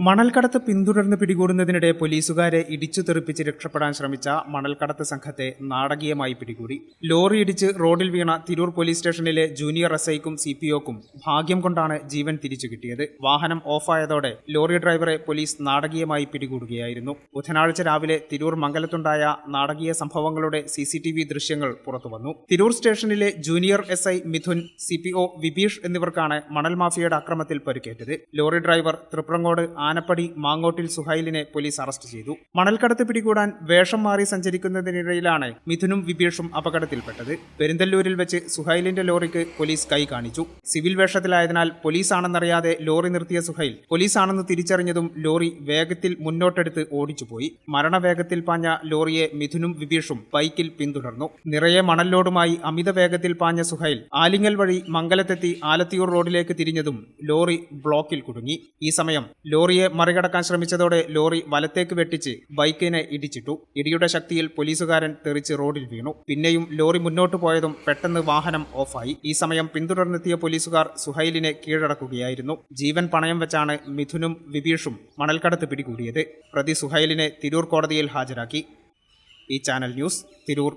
മണൽക്കടത്ത് പിന്തുടർന്ന് പിടികൂടുന്നതിനിടെ പോലീസുകാരെ ഇടിച്ചു തെറിപ്പിച്ച് രക്ഷപ്പെടാൻ ശ്രമിച്ച മണൽക്കടത്ത് സംഘത്തെ നാടകീയമായി പിടികൂടി. ലോറി ഇടിച്ച് റോഡിൽ വീണ തിരൂർ പോലീസ് സ്റ്റേഷനിലെ ജൂനിയർ എസ് ഐക്കും സി പി ഒക്കും ഭാഗ്യം കൊണ്ടാണ് ജീവൻ തിരിച്ചു കിട്ടിയത്. വാഹനം ഓഫായതോടെ ലോറി ഡ്രൈവറെ പോലീസ് നാടകീയമായി പിടികൂടുകയായിരുന്നു. ബുധനാഴ്ച രാവിലെ തിരൂർ മംഗലത്തുണ്ടായ നാടകീയ സംഭവങ്ങളുടെ സി സി ടി വി ദൃശ്യങ്ങൾ പുറത്തുവന്നു. തിരൂർ സ്റ്റേഷനിലെ junior S I Mithun C P O Vibeesh എന്നിവർക്കാണ് മണൽ മാഫിയയുടെ അക്രമത്തിൽ പരിക്കേറ്റത്. ലോറി ഡ്രൈവർ തൃപ്രങ്ങോട് ആനപ്പടി മാങ്ങോട്ടിൽ സുഹൈലിനെ പോലീസ് അറസ്റ്റ് ചെയ്തു. മണൽക്കടത്ത് പിടികൂടാൻ വേഷം മാറി സഞ്ചരിക്കുന്നതിനിടയിലാണ് മിഥുനും വിബീഷും അപകടത്തിൽപ്പെട്ടത്. പെരിന്തല്ലൂരിൽ വെച്ച് സുഹൈലിന്റെ ലോറിക്ക് പോലീസ് കൈ കാണിച്ചു. സിവിൽ വേഷത്തിലായതിനാൽ പോലീസാണെന്നറിയാതെ ലോറി നിർത്തിയ സുഹൈൽ പോലീസാണെന്ന് തിരിച്ചറിഞ്ഞതും ലോറി വേഗത്തിൽ മുന്നോട്ടെടുത്ത് ഓടിച്ചുപോയി. മരണവേഗത്തിൽ പാഞ്ഞ ലോറിയെ മിഥുനും വിബീഷും ബൈക്കിൽ പിന്തുടർന്നു. നിറയെ മണലോടുമായി അമിത വേഗത്തിൽ പാഞ്ഞ സുഹൈൽ ആലിങ്ങൽ വഴി മംഗലത്തെത്തി ആലത്തിയൂർ റോഡിലേക്ക് തിരിഞ്ഞതും ലോറി ബ്ലോക്കിൽ കുടുങ്ങി. ഈ സമയം ലോറിയെ മറികടക്കാൻ ശ്രമിച്ചതോടെ ലോറി വലത്തേക്ക് വെട്ടിച്ച് ബൈക്കിനെ ഇടിച്ചിട്ടു. ഇടിയുടെ ശക്തിയിൽ പോലീസുകാരൻ തെറിച്ച് റോഡിൽ വീണു. പിന്നെയും ലോറി മുന്നോട്ട് പോയതും പെട്ടെന്ന് വാഹനം ഓഫായി. ഈ സമയം പിന്തുടർന്നെത്തിയ പോലീസുകാർ സുഹൈലിനെ കീഴടക്കുകയായിരുന്നു. ജീവൻ പണയം വെച്ചാണ് മിഥുനും വിബീഷും മണൽക്കടത്ത് പിടികൂടിയത്. പ്രതി സുഹൈലിനെ തിരൂർ കോടതിയിൽ ഹാജരാക്കി. ഈ ചാനൽ ന്യൂസ് തിരൂർ.